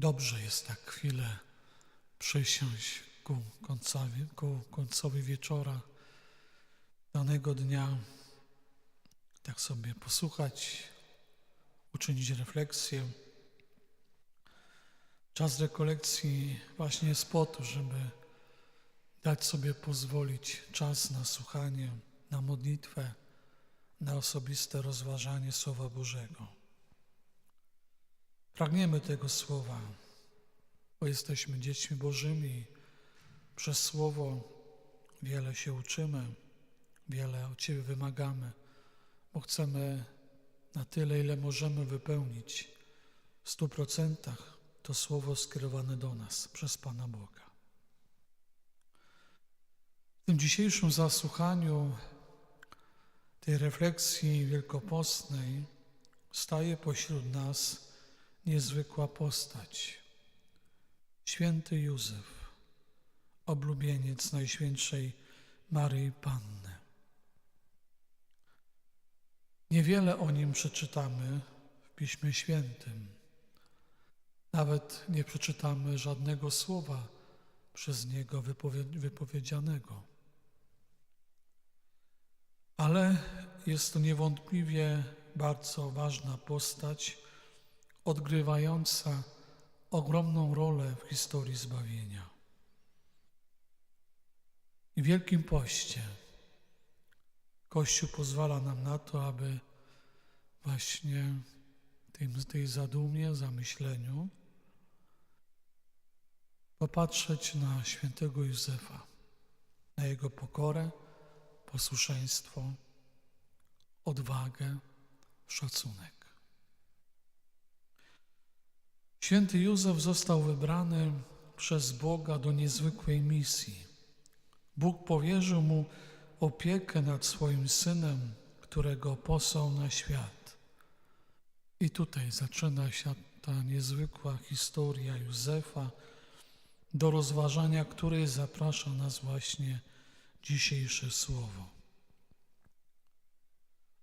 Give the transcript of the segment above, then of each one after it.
Dobrze jest tak chwilę przysiąść ku końcowi, ku końcowi wieczora danego dnia, tak sobie posłuchać, uczynić refleksję. Czas rekolekcji właśnie jest po to, żeby dać sobie pozwolić czas na słuchanie, na modlitwę, na osobiste rozważanie Słowa Bożego. Pragniemy tego Słowa, bo jesteśmy dziećmi Bożymi. Przez Słowo wiele się uczymy, wiele od Ciebie wymagamy, bo chcemy na tyle, ile możemy wypełnić w stu procentach to Słowo skierowane do nas przez Pana Boga. W tym dzisiejszym zasłuchaniu tej refleksji wielkopostnej staje pośród nas niezwykła postać. Święty Józef, oblubieniec Najświętszej Maryi Panny. Niewiele o nim przeczytamy w Piśmie Świętym. Nawet nie przeczytamy żadnego słowa przez niego wypowiedzianego. Ale jest to niewątpliwie bardzo ważna postać, odgrywająca ogromną rolę w historii zbawienia. W Wielkim Poście Kościół pozwala nam na to, aby właśnie w tej zadumie, zamyśleniu popatrzeć na świętego Józefa, na jego pokorę, posłuszeństwo, odwagę, szacunek. Święty Józef został wybrany przez Boga do niezwykłej misji. Bóg powierzył mu opiekę nad swoim synem, którego posłał na świat. I tutaj zaczyna się ta niezwykła historia Józefa, do rozważania której zaprasza nas właśnie dzisiejsze słowo.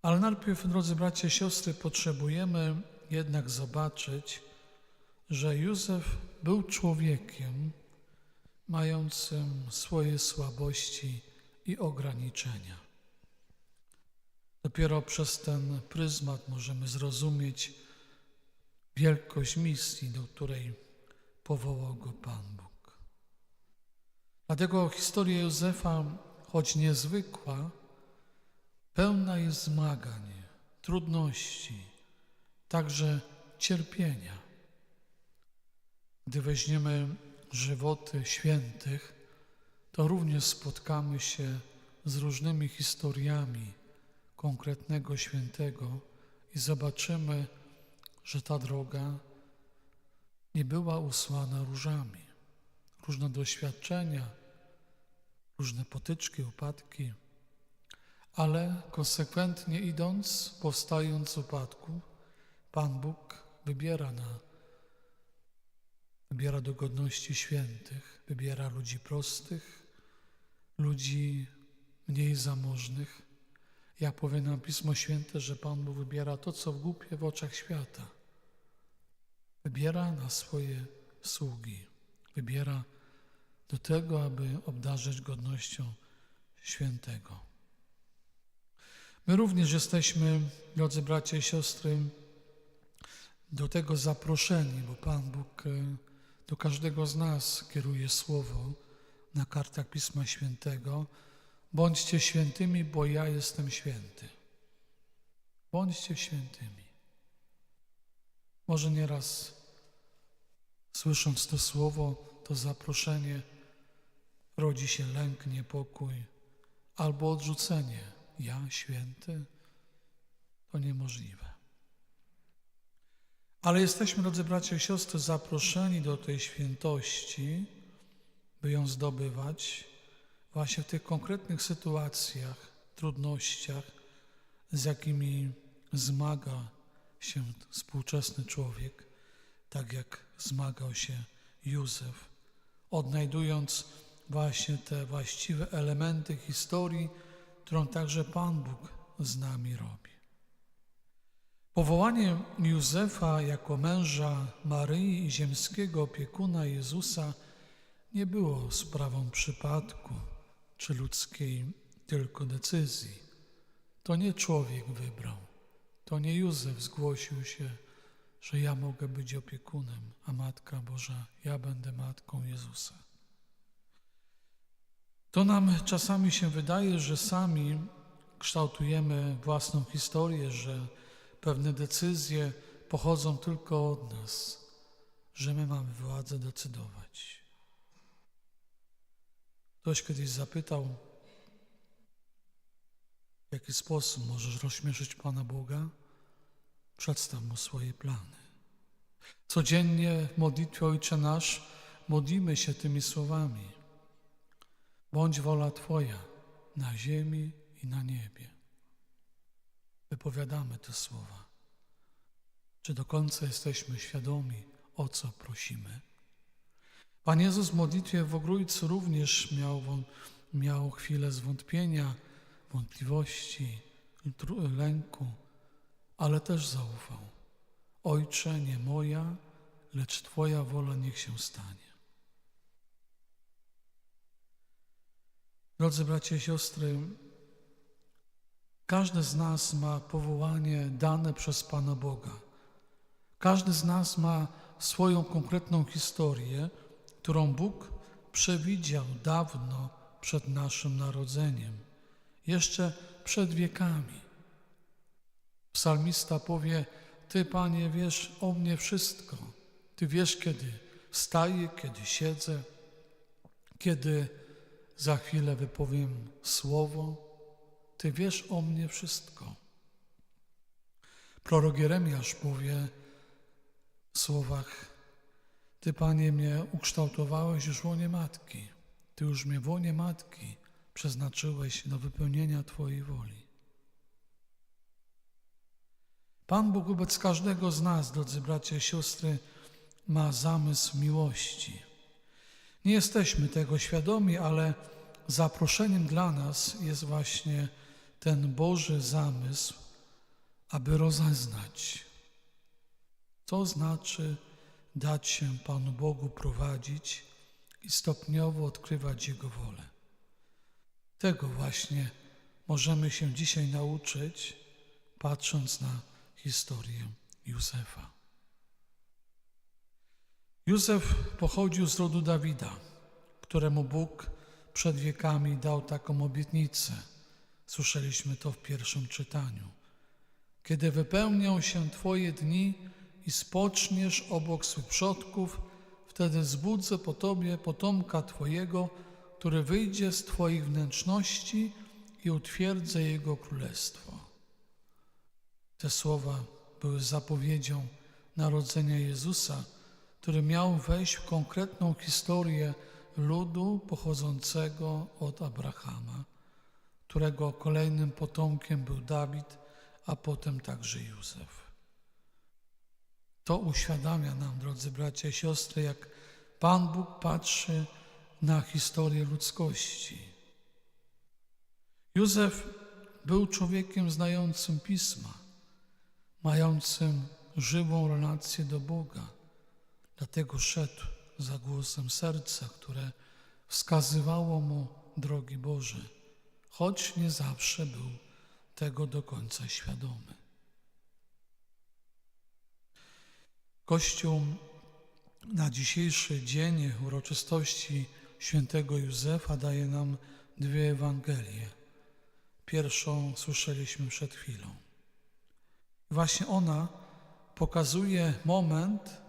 Ale najpierw, drodzy bracia siostry, potrzebujemy jednak zobaczyć, że Józef był człowiekiem mającym swoje słabości i ograniczenia. Dopiero przez ten pryzmat możemy zrozumieć wielkość misji, do której powołał go Pan Bóg. Dlatego historia Józefa, choć niezwykła, pełna jest zmagań, trudności, także cierpienia. Gdy weźmiemy żywoty świętych, to również spotkamy się z różnymi historiami konkretnego świętego i zobaczymy, że ta droga nie była usłana różami. Różne doświadczenia, różne potyczki, upadki, ale konsekwentnie idąc, powstając z upadku, Pan Bóg wybiera na wybiera do godności świętych, wybiera ludzi prostych, ludzi mniej zamożnych. Jak powie nam Pismo Święte, że Pan Bóg wybiera to, co głupie w oczach świata. Wybiera na swoje sługi. Wybiera do tego, aby obdarzyć godnością świętego. My również jesteśmy, drodzy bracia i siostry, do tego zaproszeni, bo Pan Bóg e, do każdego z nas kieruje słowo na kartach Pisma Świętego. Bądźcie świętymi, bo ja jestem święty. Bądźcie świętymi. Może nieraz słysząc to słowo, to zaproszenie, rodzi się lęk, niepokój albo odrzucenie. Ja święty? To niemożliwe. Ale jesteśmy, drodzy bracia i siostry, zaproszeni do tej świętości, by ją zdobywać właśnie w tych konkretnych sytuacjach, trudnościach, z jakimi zmaga się współczesny człowiek, tak jak zmagał się Józef, odnajdując właśnie te właściwe elementy historii, którą także Pan Bóg z nami robi. Powołanie Józefa jako męża Maryi i ziemskiego opiekuna Jezusa nie było sprawą przypadku czy ludzkiej tylko decyzji. To nie człowiek wybrał, to nie Józef zgłosił się, że ja mogę być opiekunem, a Matka Boża, ja będę matką Jezusa. To nam czasami się wydaje, że sami kształtujemy własną historię, że pewne decyzje pochodzą tylko od nas, że my mamy władzę decydować. Ktoś kiedyś zapytał, w jaki sposób możesz rozśmieszyć Pana Boga? Przedstaw Mu swoje plany. Codziennie w modlitwie Ojcze Nasz modlimy się tymi słowami. Bądź wola Twoja na ziemi i na niebie. Wypowiadamy te słowa. Czy do końca jesteśmy świadomi, o co prosimy? Pan Jezus w modlitwie w Ogrójcu również miał, miał chwilę zwątpienia, wątpliwości, lęku, ale też zaufał. Ojcze, nie moja, lecz Twoja wola niech się stanie. Drodzy bracia i siostry, każdy z nas ma powołanie dane przez Pana Boga. Każdy z nas ma swoją konkretną historię, którą Bóg przewidział dawno przed naszym narodzeniem, jeszcze przed wiekami. Psalmista powie: Ty, Panie, wiesz o mnie wszystko. Ty wiesz, kiedy wstaję, kiedy siedzę, kiedy za chwilę wypowiem słowo. Ty wiesz o mnie wszystko. Prorok Jeremiasz powie w słowach: Ty, Panie, mnie ukształtowałeś już w łonie matki. Ty już mnie w łonie matki przeznaczyłeś do wypełnienia Twojej woli. Pan Bóg wobec każdego z nas, drodzy bracia i siostry, ma zamysł miłości. Nie jesteśmy tego świadomi, ale zaproszeniem dla nas jest właśnie ten Boży zamysł, aby rozeznać, co znaczy dać się Panu Bogu prowadzić i stopniowo odkrywać Jego wolę. Tego właśnie możemy się dzisiaj nauczyć, patrząc na historię Józefa. Józef pochodził z rodu Dawida, któremu Bóg przed wiekami dał taką obietnicę. Słyszeliśmy to w pierwszym czytaniu. Kiedy wypełnią się Twoje dni i spoczniesz obok swych przodków, wtedy zbudzę po Tobie potomka Twojego, który wyjdzie z Twoich wnętrzności i utwierdzę Jego królestwo. Te słowa były zapowiedzią narodzenia Jezusa, który miał wejść w konkretną historię ludu pochodzącego od Abrahama, którego kolejnym potomkiem był Dawid, a potem także Józef. To uświadamia nam, drodzy bracia i siostry, jak Pan Bóg patrzy na historię ludzkości. Józef był człowiekiem znającym pisma, mającym żywą relację do Boga. Dlatego szedł za głosem serca, które wskazywało mu drogi Boże, choć nie zawsze był tego do końca świadomy. Kościół na dzisiejszy dzień uroczystości świętego Józefa daje nam dwie Ewangelie. Pierwszą słyszeliśmy przed chwilą. Właśnie ona pokazuje moment,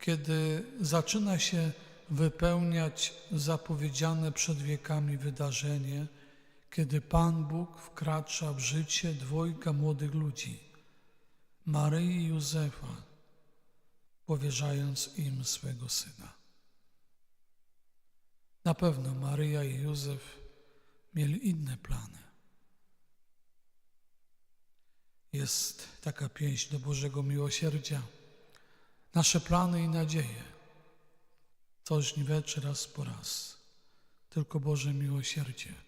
kiedy zaczyna się wypełniać zapowiedziane przed wiekami wydarzenie, kiedy Pan Bóg wkracza w życie dwojga młodych ludzi, Maryi i Józefa, powierzając im swego syna. Na pewno Maryja i Józef mieli inne plany. Jest taka pieśń do Bożego Miłosierdzia. Nasze plany i nadzieje to żniweczy raz po raz. Tylko Boże miłosierdzie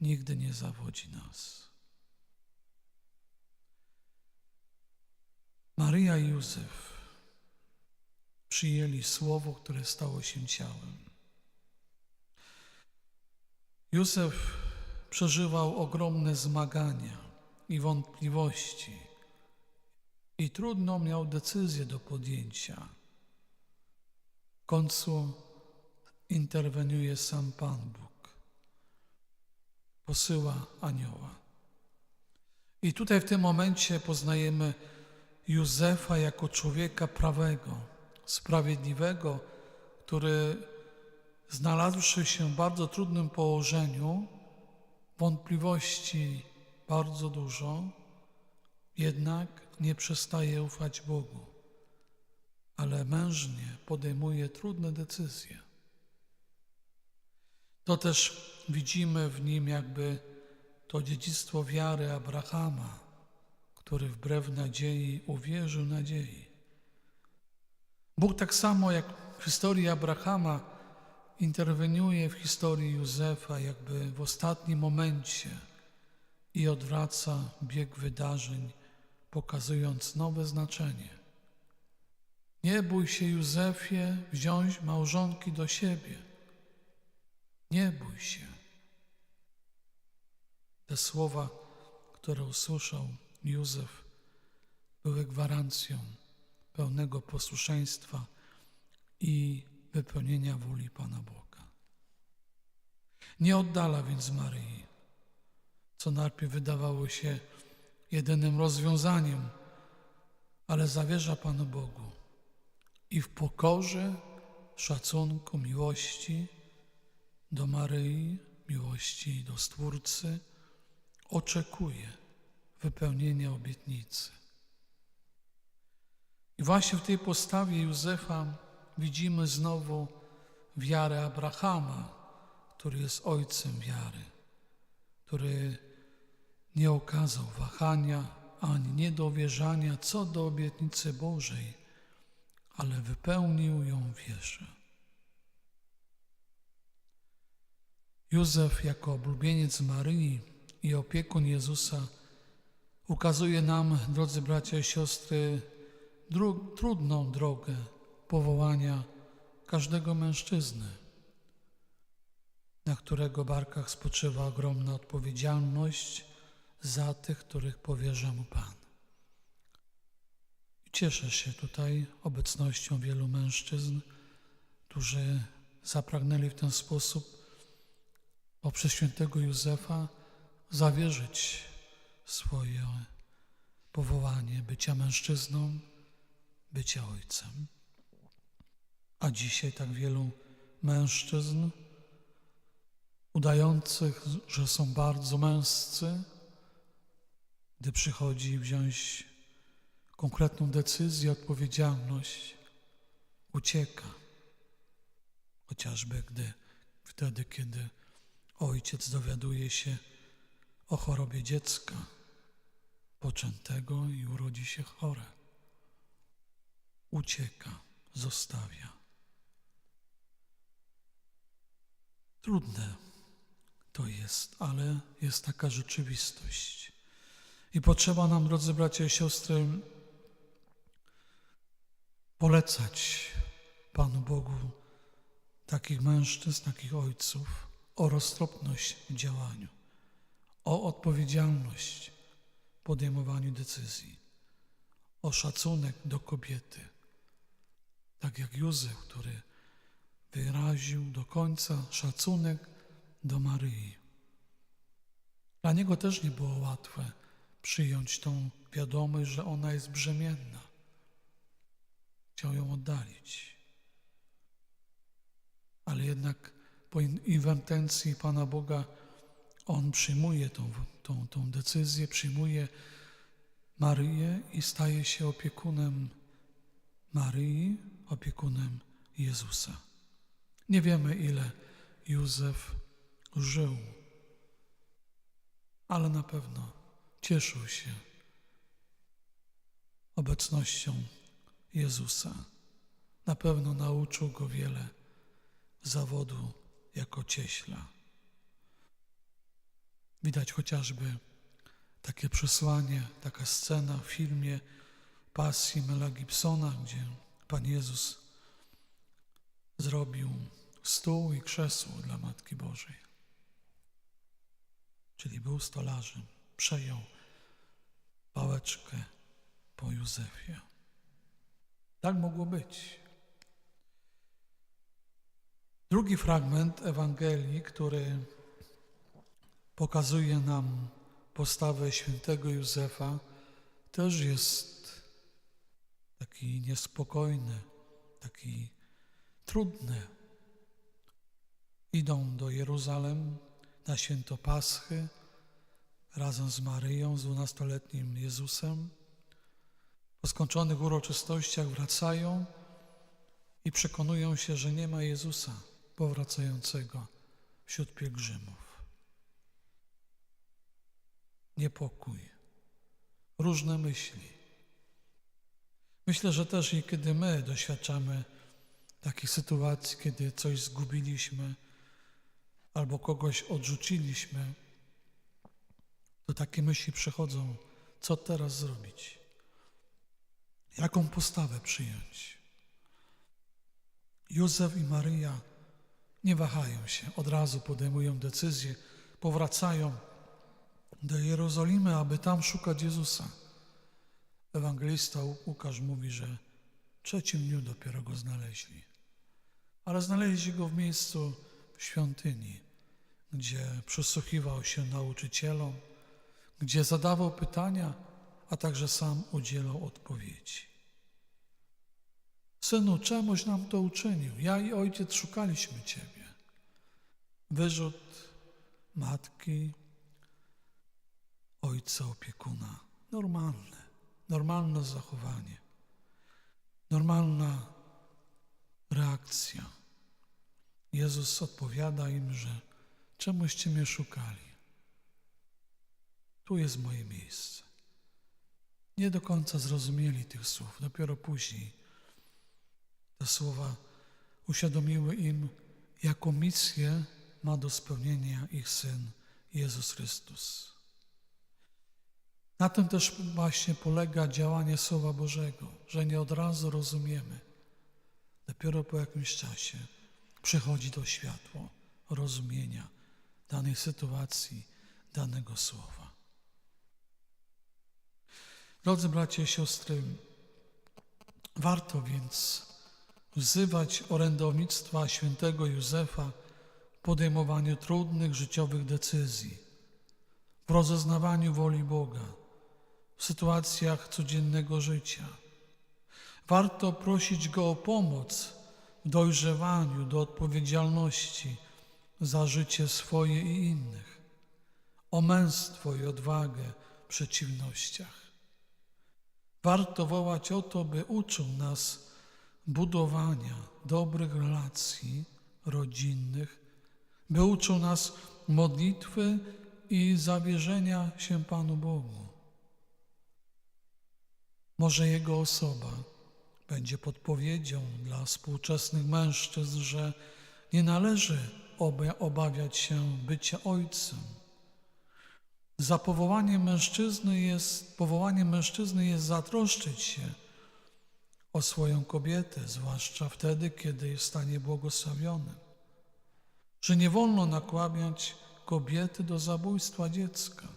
nigdy nie zawodzi nas. Maryja i Józef przyjęli słowo, które stało się ciałem. Józef przeżywał ogromne zmagania i wątpliwości i trudno miał decyzję do podjęcia. W końcu interweniuje sam Pan Bóg. Posyła anioła. I tutaj w tym momencie poznajemy Józefa jako człowieka prawego, sprawiedliwego, który znalazłszy się w bardzo trudnym położeniu, wątpliwości bardzo dużo, jednak nie przestaje ufać Bogu, ale mężnie podejmuje trudne decyzje. To też widzimy w nim jakby to dziedzictwo wiary Abrahama, który wbrew nadziei uwierzył nadziei. Bóg tak samo jak w historii Abrahama interweniuje w historii Józefa, jakby w ostatnim momencie i odwraca bieg wydarzeń, pokazując nowe znaczenie. Nie bój się, Józefie, wziąć małżonki do siebie. Nie bój się. Te słowa, które usłyszał Józef, były gwarancją pełnego posłuszeństwa i wypełnienia woli Pana Boga. Nie oddala więc Maryi, co najpierw wydawało się jedynym rozwiązaniem, ale zawierza Panu Bogu i w pokorze, szacunku, miłości do Maryi, miłości do Stwórcy, oczekuje wypełnienia obietnicy. I właśnie w tej postawie Józefa widzimy znowu wiarę Abrahama, który jest ojcem wiary, który nie okazał wahania ani niedowierzania co do obietnicy Bożej, ale wypełnił ją wierze. Józef jako oblubieniec Maryi i opiekun Jezusa ukazuje nam, drodzy bracia i siostry, trudną drogę powołania każdego mężczyzny, na którego barkach spoczywa ogromna odpowiedzialność za tych, których powierza mu Pan. Cieszę się tutaj obecnością wielu mężczyzn, którzy zapragnęli w ten sposób poprzez świętego Józefa zawierzyć swoje powołanie bycia mężczyzną, bycia ojcem. A dzisiaj tak wielu mężczyzn, udających, że są bardzo męscy, gdy przychodzi wziąć konkretną decyzję, odpowiedzialność, ucieka. Chociażby gdy wtedy, kiedy ojciec dowiaduje się o chorobie dziecka poczętego i urodzi się chore. Ucieka, zostawia. Trudne to jest, ale jest taka rzeczywistość. I potrzeba nam, drodzy bracia i siostry, polecać Panu Bogu takich mężczyzn, takich ojców o roztropność w działaniu, o odpowiedzialność w podejmowaniu decyzji, o szacunek do kobiety. Tak jak Józef, który wyraził do końca szacunek do Maryi. Dla niego też nie było łatwe przyjąć tą wiadomość, że ona jest brzemienna. Chciał ją oddalić. Ale jednak po inwentencji Pana Boga on przyjmuje tą, tą, tą decyzję, przyjmuje Maryję i staje się opiekunem Maryi, opiekunem Jezusa. Nie wiemy, ile Józef żył, ale na pewno cieszył się obecnością Jezusa. Na pewno nauczył go wiele zawodu jako cieśla. Widać chociażby takie przesłanie, taka scena w filmie pasji Mela Gibsona, gdzie Pan Jezus zrobił stół i krzesło dla Matki Bożej. Czyli był stolarzem, przejął pałeczkę po Józefie. Tak mogło być. Drugi fragment Ewangelii, który pokazuje nam postawę świętego Józefa, też jest taki niespokojny, taki trudny. Idą do Jeruzalem na święto Paschy razem z Maryją, z dwunastoletnim Jezusem. Po skończonych uroczystościach wracają i przekonują się, że nie ma Jezusa powracającego wśród pielgrzymów. Niepokój, różne myśli. Myślę, że też i kiedy my doświadczamy takich sytuacji, kiedy coś zgubiliśmy albo kogoś odrzuciliśmy, to takie myśli przychodzą, co teraz zrobić? Jaką postawę przyjąć? Józef i Maryja nie wahają się, od razu podejmują decyzję, powracają do Jerozolimy, aby tam szukać Jezusa. Ewangelista Łukasz mówi, że w trzecim dniu dopiero go znaleźli. Ale znaleźli go w miejscu świątyni, gdzie przysłuchiwał się nauczycielom, gdzie zadawał pytania, a także sam udzielał odpowiedzi. Synu, czemuś nam to uczynił? Ja i ojciec szukaliśmy Ciebie. Wyrzut matki, ojca opiekuna. Normalne, normalne zachowanie, normalna reakcja. Jezus odpowiada im, że czemuście mnie szukali. Tu jest moje miejsce. Nie do końca zrozumieli tych słów, dopiero później te słowa uświadomiły im, jaką misję ma do spełnienia ich Syn Jezus Chrystus. Na tym też właśnie polega działanie Słowa Bożego, że nie od razu rozumiemy. Dopiero po jakimś czasie przychodzi to światło rozumienia danej sytuacji, danego słowa. Drodzy bracia i siostry, warto więc wzywać orędownictwa świętego Józefa podejmowaniu trudnych życiowych decyzji, w rozeznawaniu woli Boga, w sytuacjach codziennego życia. Warto prosić Go o pomoc w dojrzewaniu do odpowiedzialności za życie swoje i innych, o męstwo i odwagę w przeciwnościach. Warto wołać o to, by uczył nas budowania dobrych relacji rodzinnych, by uczył nas modlitwy i zawierzenia się Panu Bogu. Może Jego osoba będzie podpowiedzią dla współczesnych mężczyzn, że nie należy obawiać się bycia ojcem. Za powołaniem mężczyzny jest, powołaniem mężczyzny jest zatroszczyć się o swoją kobietę, zwłaszcza wtedy, kiedy jest w stanie błogosławionym. Że nie wolno nakłaniać kobiety do zabójstwa dziecka.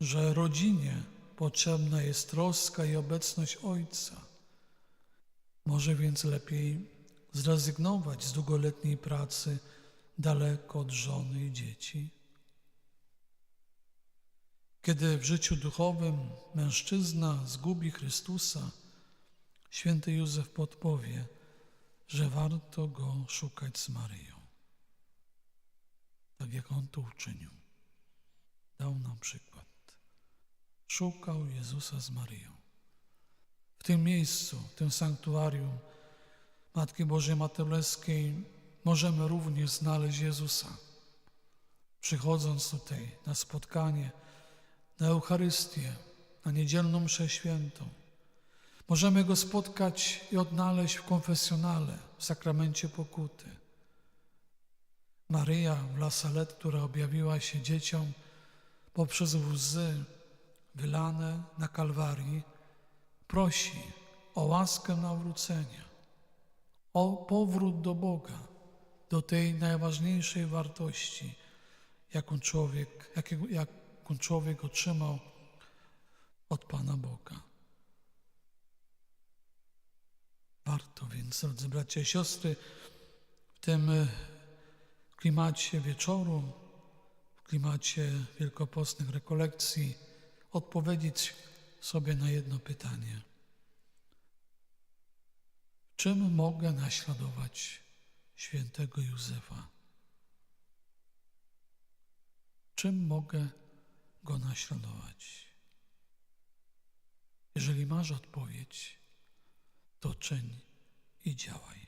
Że rodzinie potrzebna jest troska i obecność ojca. Może więc lepiej zrezygnować z długoletniej pracy daleko od żony i dzieci. Kiedy w życiu duchowym mężczyzna zgubi Chrystusa, święty Józef podpowie, że warto go szukać z Maryją. Tak jak on to uczynił. Dał nam przykład. Szukał Jezusa z Maryją. W tym miejscu, w tym sanktuarium Matki Bożej Mateuleskiej możemy również znaleźć Jezusa. Przychodząc tutaj na spotkanie, na Eucharystię, na niedzielną mszę świętą, możemy Go spotkać i odnaleźć w konfesjonale, w sakramencie pokuty. Maryja w Lasalet, która objawiła się dzieciom poprzez łzy wylane na Kalwarii, prosi o łaskę nawrócenia, o powrót do Boga, do tej najważniejszej wartości, jaką człowiek, jaką człowiek otrzymał od Pana Boga. Warto więc, drodzy bracia i siostry, w tym e, klimacie wieczoru, w klimacie wielkopostnych rekolekcji odpowiedzieć sobie na jedno pytanie. Czym mogę naśladować świętego Józefa? Czym mogę go naśladować? Jeżeli masz odpowiedź, to czyń i działaj.